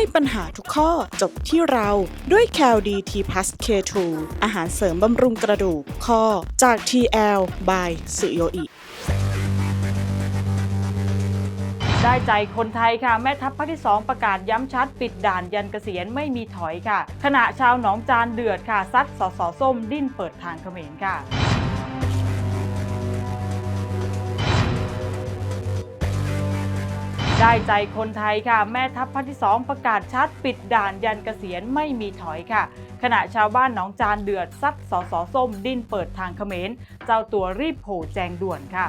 ให้ปัญหาทุกข้อจบที่เราด้วย c a l d t p l u s K2 อาหารเสริมบำรุงกระดูกข้อจาก TL by สุโยอิได้ใจคนไทยค่ะ แม่ทัพภาคที่ 2 ประกาศย้ำชัด ปิดด่านยันเกษียณไม่มีถอยค่ะ ขณะชาวหนองจานเดือดค่ะ ซัดสสส้มดิ้นเปิดทางเขมรค่ะ ได้ใจคนไทยค่ะ แม่ทัพภาคที่2ประกาศชัดปิดด่านยันเกษียณไม่มีถอยค่ะ ขณะชาวบ้านหนองจานเดือดซัดสสส้มดิ้นเปิดทางเขมร เจ้าตัวรีบโผล่แจงด่วนค่ะ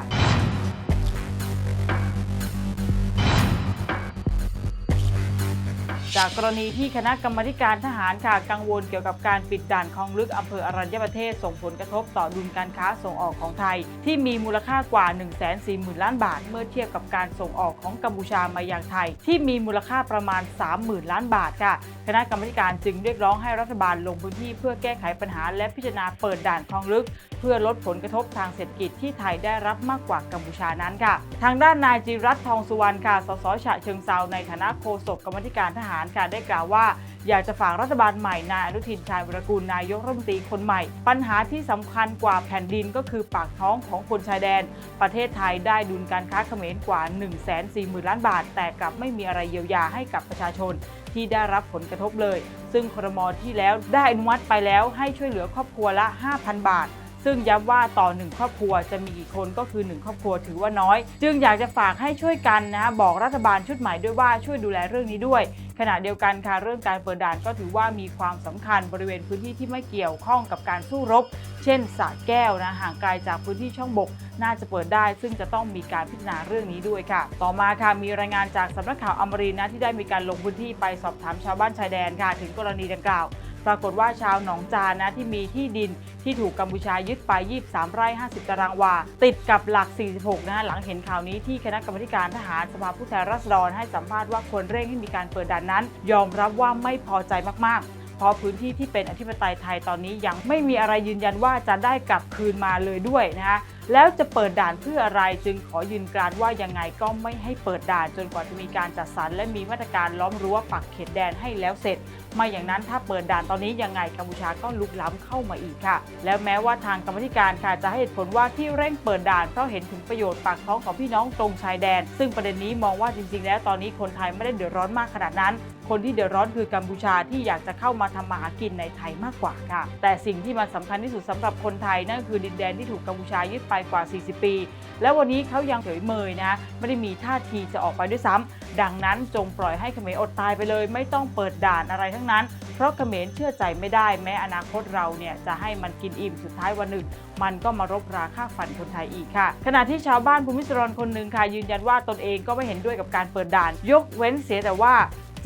จากกรณีที่คณะกรรมการทหารค่ะกังวลเกี่ยวกับการปิดด่านคลองลึกอำเภออรัญญประเทศส่งผลกระทบต่อดุลการค้าส่งออกของไทย ที่มีมูลค่ากว่า 1 4 0 0 0 0 ล้านบาท เมื่อเทียบกับการส่งออกของกัมพูชามายังไทย ที่มีมูลค่าประมาณ 30,000 ล้านบาทค่ะ คณะกรรมการจึงเรียกร้องให้รัฐบาลลงพื้นที่เพื่อแก้ไขปัญหา และพิจารณาเปิดด่านคลองลึก เพื่อลดผลกระทบทางเศรษฐกิจที่ไทยได้รับมากกว่ากัมพูชานั้นค่ะ ทางด้านนายจิรัตทองสุวรรณค่ะสสฉะเชิงเซาในฐานะโฆษกกรรมธิการทหารค่ะได้กล่าวว่า อยากจะฝากรัฐบาลใหม่นายอนุทินชาญวิรกูลนายกรัฐมนตรีคนใหม่ ปัญหาที่สำคัญกว่าแผ่นดินก็คือปากท้องของคนชายแดน ประเทศไทยได้ดุลการค้าเขมรกว่า 1 4 0 0 0 0 ล้านบาท แต่กลับไม่มีอะไรเยียวยาให้กับประชาชนที่ได้รับผลกระทบเลย ซึ่งครมที่แล้วได้อนุมัติไปแล้วให้ช่วยเหลือครอบครัวละ 5,000 บาท ซึ่งย้ำว่าต่อหนึ่งครอบครัวจะมีกี่คนก็คือ 1 ครอบครัวถือว่าน้อย จึงอยากจะฝากให้ช่วยกันนะบอกรัฐบาลชุดใหม่ด้วยว่าช่วยดูแลเรื่องนี้ด้วย ขณะเดียวกันค่ะเรื่องการเปิดด่านก็ถือว่ามีความสำคัญบริเวณพื้นที่ที่ไม่เกี่ยวข้องกับการสู้รบ เช่นสระแก้วนะห่างไกลจากพื้นที่ช่องบก น่าจะเปิดได้ ซึ่งจะต้องมีการพิจารณาเรื่องนี้ด้วยค่ะ ต่อมาค่ะมีรายงานจากสำนักข่าวอมรินทร์นะที่ได้มีการลงพื้นที่ไปสอบถามชาวบ้านชายแดนค่ะถึงกรณีดังกล่าว รากฏว่าชาวหนองจานนะที่มีที่ดินที่ถูกกัมพูชายึดไป 23 ไร่ 50 ตารางวา ติดกับหลัก 46 นะหลังเห็นข่าวนี้ที่คณะกรรมการทหารสภาผู้แทนราษฎรให้สัมภาษณ์ว่าควรเร่งให้มีการเปิดด่านนั้น ยอมรับว่าไม่พอใจมากๆเพราะพื้นที่ที่เป็นอธิปไตยไทยตอนนี้ยังไม่มีอะไรยืนยันว่าจะได้กลับคืนมาเลยด้วยนะคะ แล้วจะเปิดด่านเพื่ออะไรจึงขอยืนกรานว่ายังไงก็ไม่ให้เปิดด่านจนกว่าจะมีการจัดสรรและมีมาตรการล้อมรั้วปักเขตแดนให้แล้วเสร็จ ไม่อย่างนั้นถ้าเปิดด่านตอนนี้ยังไงกัมพูชาก็ลุกล้ำเข้ามาอีกค่ะ แล้วแม้ว่าทางกรรมธิการค่ะจะให้เหตุผลว่าที่เร่งเปิดด่านเพราะเห็นถึงประโยชน์ปากท้องของพี่น้องตรงชายแดน ซึ่งประเด็นนี้มองว่าจริง ๆ แล้วตอนนี้คนไทยไม่ได้เดือดร้อนมากขนาดนั้น คนที่เดือดร้อนคือกัมพูชาที่อยากจะเข้ามาทำมาหากินในไทยมากกว่าค่ะ แต่สิ่งที่มันสำคัญที่สุดสำหรับคนไทยนั่นคือดินแดนที่ถูกกัมพูชายึดไปกว่า 40 ปี และวันนี้เขายังเฉยเมยนะไม่ได้มีท่าทีจะออกไปด้วยซ้ำดังนั้นจงปล่อยให้เขมรอดตายไปเลย ไม่ต้องเปิดด่านอะไรทั้งนั้น เพราะเขมรเชื่อใจไม่ได้แม้อนาคตเราเนี่ยจะให้มันกินอิ่มสุดท้ายวันหนึ่งมันก็มารบราฆ่าฟันคนไทยอีกค่ะ ขณะที่ชาวบ้านภูมิสรนคนหนึ่งค่ะยืนยันว่าตนเองก็ไม่เห็นด้วยกับการเปิดด่าน ยกเว้นเสียแต่ว่า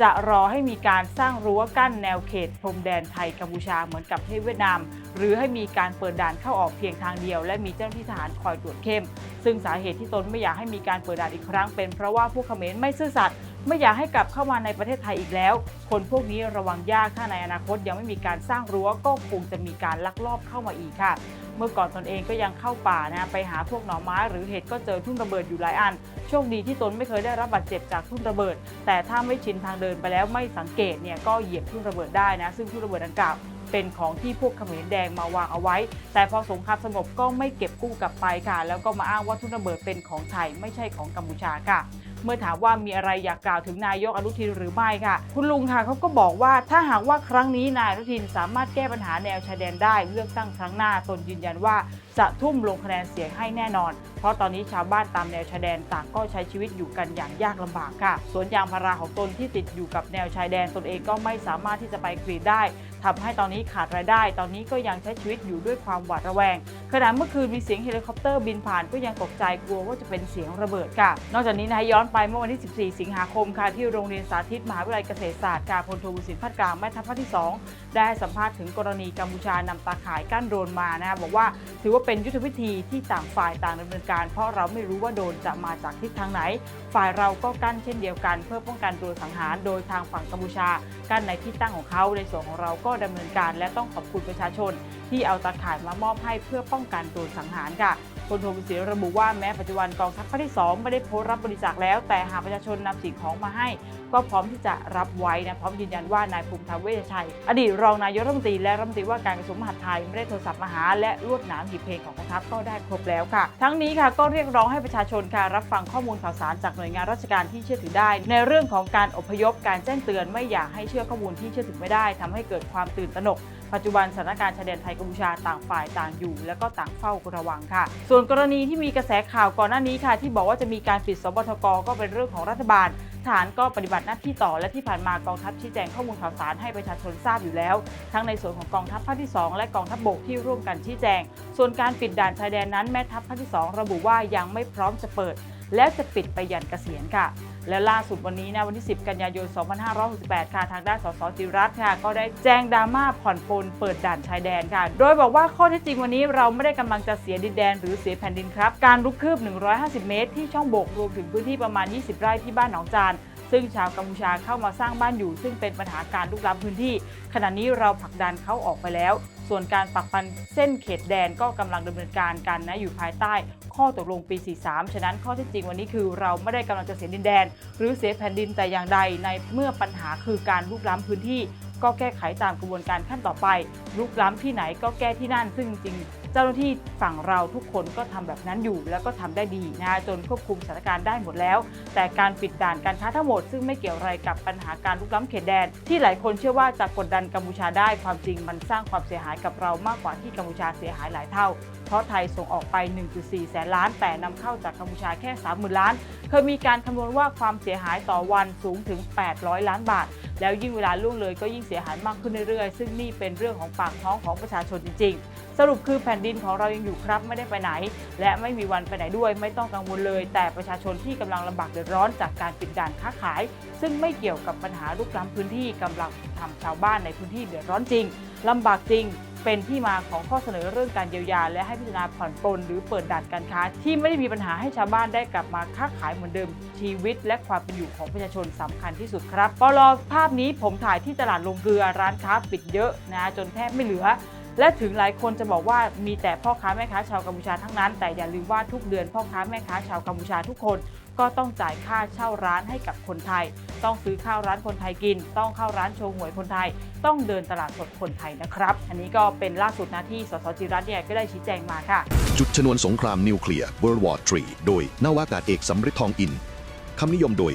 จะรอให้มีการสร้างรั้วกั้นแนวเขตพรมแดนไทยกัมพูชาเหมือนกับประเทศเวียดนาม หรือให้มีการเปิดด่านเข้าออกเพียงทางเดียว และมีเจ้าหน้าที่ทหารคอยตรวจเข้ม ซึ่งสาเหตุที่ตนไม่อยากให้มีการเปิดด่านอีกครั้งเป็นเพราะว่าพวกเขมรไม่ซื่อสัตย์ ไม่อยากให้กลับเข้ามาในประเทศไทยอีกแล้ว คนพวกนี้ระวังยากถ้าในอนาคตยังไม่มีการสร้างรั้วก็คงจะมีการลักลอบเข้ามาอีกค่ะ เมื่อก่อนตนเองก็ยังเข้าป่านะไปหาพวกหน่อไม้หรือเห็ดก็เจอทุ่นระเบิดอยู่หลายอัน โชคดีที่ตนไม่เคยได้รับบาดเจ็บจากทุ่นระเบิด แต่ถ้าไม่ชินทางเดินไปแล้วไม่สังเกตเนี่ยก็เหยียบทุ่นระเบิดได้นะ ซึ่งทุ่นระเบิดดังกล่าวเป็นของที่พวกเขมรแดงมาวางเอาไว้ แต่พอสงครามสงบก็ไม่เก็บกู้กลับไปค่ะ แล้วก็มาอ้างว่าทุ่นระเบิดเป็นของไทยไม่ใช่ของกัมพูชาค่ะ เมื่อถามว่ามีอะไรอยากกล่าวถึงนายกอนุทินหรือไม่ค่ะ คุณลุงค่ะเขาก็บอกว่าถ้าหากว่าครั้งนี้นายอนุทินสามารถแก้ปัญหาแนวชายแดนได้เลือกตั้งครั้งหน้าตนยืนยันว่าจะทุ่มลงคะแนนเสียงให้แน่นอน เพราะตอนนี้ชาวบ้านตามแนวชายแดนต่างก็ใช้ชีวิตอยู่กันอย่างยากลำบากค่ะ สวนยางพาราของตนที่ติดอยู่กับแนวชายแดนตนเองก็ไม่สามารถที่จะไปกรีดได้ทำให้ตอนนี้ขาดรายได้ ตอนนี้ก็ยังใช้ชีวิตอยู่ด้วยความหวาดระแวง ขณะเมื่อคืนมีเสียงเฮลิคอปเตอร์บินผ่านก็ยังตกใจกลัวว่าจะเป็นเสียงระเบิดค่ะ นอกจากนี้นะคะย้อนไปเมื่อวันที่ 14 สิงหาคมค่ะที่โรงเรียนสาธิตมหาวิทยาลัยเกษตรศาสตร์การพลโทวุฒิสินพัฒกลางแม่ทัพภาคที่ 2 ได้ให้สัมภาษณ์ถึงกรณีกัมพูชานำตาข่ายกั้นโดนมานะคะบอกว่าถือว่าเป็นยุทธวิธีที่ต่างฝ่ายต่างดำเนินการ เพราะเราไม่รู้ว่าโดนจะมาจากทิศทางไหน ฝ่ายเราก็กั้นเช่นเดียวกัน เพื่อป้องกันโดนสังหารโดยทางฝั่งกัมพูชา กั้นในที่ตั้งของเขาในส่วนของเราก็ดำเนินการ และต้องขอบคุณประชาชน ที่เอาตาข่ายมามอบให้เพื่อป้องกันโดนสังหารค่ะพลโทบุญศรีระบุว่าแม้ปัจจุบันกองทัพภาคที่ 2 ไม่ได้โพสรับบริจาคแล้ว แต่หากประชาชนนำสิ่งของมาให้ ก็พร้อมที่จะรับไว้นะพร้อมยืนยันว่านายภูมิธรรมเวชชัย อดีตรองนายกรัฐมนตรีและรัฐมนตรีว่าการกระทรวงมหาดไทยไม่ได้โทรศัพท์มาหา และลวดหนามหีบเพลงของกองทัพก็ได้ครบแล้วค่ะ ทั้งนี้ค่ะก็เรียกร้องให้ประชาชนค่ะรับฟังข้อมูลข่าวสารจากหน่วยงานราชการที่เชื่อถือได้ ในเรื่องของการอพยพการแจ้งเตือนไม่อยากให้เชื่อข้อมูลที่เชื่อถือไม่ได้ทำให้เกิดความตื่นตระหนก ปัจจุบันสถานการณ์ชายแดนไทยกัมพูชาต่างฝ่ายต่างอยู่ และก็ต่างเฝ้าระวังค่ะ ส่วนกรณีที่มีกระแสข่าวก่อนหน้านี้ค่ะ ที่บอกว่าจะมีการปิดสบทกก็เป็นเรื่องของรัฐบาลทหารก็ปฏิบัติหน้าที่ต่อและที่ผ่านมากองทัพชี้แจงข้อมูลข่าวสารให้ประชาชนทราบอยู่แล้ว ทั้งในส่วนของกองทัพภาคที่ 2 และกองทัพบกที่ร่วมกันชี้แจง ส่วนการปิดด่านชายแดนนั้นแม่ทัพภาคที่ 2 ระบุว่ายังไม่พร้อมจะเปิด และจะปิดไปยันเกษียณค่ะ และล่าสุดวันนี้นะวันที่ 10 กันยายน 2568 ค่ะทางด้านสสจิรัตน์ค่ะ ก็ได้แจ้งดราม่าผ่อนปลนเปิดด่านชายแดนค่ะ โดยบอกว่าข้อเท็จจริงวันนี้เราไม่ได้กำลังจะเสียดินแดนหรือเสียแผ่นดินครับ การลุกคืบ 150 เมตร ที่ช่องโบกรวมถึงพื้นที่ประมาณ 20 ไร่ที่บ้านหนองจานซึ่งชาวกัมพูชาเข้ามาสร้างบ้านอยู่ ซึ่งเป็นปัญหาการลุกล้ำพื้นที่ ขณะนี้เราผลักดันเขาออกไปแล้ว ส่วนการปักปันเส้นเขตแดนก็กำลังดำเนินการกันนะอยู่ภายใต้ ข้อตกลงปี 43 ฉะนั้นข้อเท็จจริงวันนี้คือเราไม่ได้กำลังจะเสียดินแดน หรือเสียแผ่นดินแต่อย่างใดในเมื่อปัญหาคือการลุกล้ำพื้นที่ ก็แก้ไขตามกระบวนการขั้นต่อไปลุกล้ำที่ไหนก็แก้ที่นั่นซึ่งจริง เจ้าหน้าที่ฝั่งเราทุกคนก็ทำแบบนั้นอยู่ แล้วก็ทำได้ดีนะจนควบคุมสถานการณ์ได้หมดแล้ว แต่การปิดด่านการค้าทั้งหมด ซึ่งไม่เกี่ยวอะไรกับปัญหาการลุกล้ำเขตแดน ที่หลายคนเชื่อว่าจะกดดันกัมพูชาได้ความจริงมันสร้างความเสียหายกับเรามากกว่าที่กัมพูชาเสียหายหลายเท่า เพราะไทยส่งออกไป 1.4 แสนล้าน แต่นำเข้าจากกัมพูชาแค่ 30,000 ล้าน เคยมีการคำนวณว่าความเสียหายต่อวันสูงถึง 800 ล้านบาท แล้วยิ่งเวลาล่วงเลยก็ยิ่งเสียหายมากขึ้นเรื่อยๆ ซึ่งนี่เป็นเรื่องของปากท้องของประชาชนจริง ๆ สรุปคือแผ่นดินของเรายังอยู่ครับไม่ได้ไปไหน และไม่มีวันไปไหนด้วยไม่ต้องกังวลเลย แต่ประชาชนที่กำลังลำบากเดือดร้อนจากการปิดด่านค้าขาย ซึ่งไม่เกี่ยวกับปัญหาลุกล้ำพื้นที่กำลังทำชาวบ้านในพื้นที่เดือดร้อนจริง ลำบากจริงเป็นที่มาของข้อเสนอเรื่องการเยียวยา และให้พิจารณาผ่อนปลนหรือเปิดด่านการค้า ที่ไม่ได้มีปัญหาให้ชาวบ้านได้กลับมาค้าขายเหมือนเดิม ชีวิตและความเป็นอยู่ของประชาชนสำคัญที่สุดครับปลอภาพนี้ผมถ่ายที่ตลาดลงเกลือร้านค้าปิดเยอะนะจนแทบไม่เหลือ และถึงหลายคนจะบอกว่ามีแต่พ่อค้าแม่ค้าชาวกัมพูชาทั้งนั้น แต่อย่าลืมว่าทุกเดือนพ่อค้าแม่ค้าชาวกัมพูชาทุกคน ก็ต้องจ่ายค่าเช่าร้านให้กับคนไทย ต้องซื้อข้าวร้านคนไทยกิน ต้องเข้าร้านโชว์หวยคนไทย ต้องเดินตลาดสดคนไทยนะครับ อันนี้ก็เป็นล่าสุดนะที่สสจิรัตน์เนี่ยก็ได้ชี้แจงมาค่ะ จุดชนวนสงครามนิวเคลียร์ World War 3โดยนาวากาศเอกสำริดทองอินคำนิยมโดย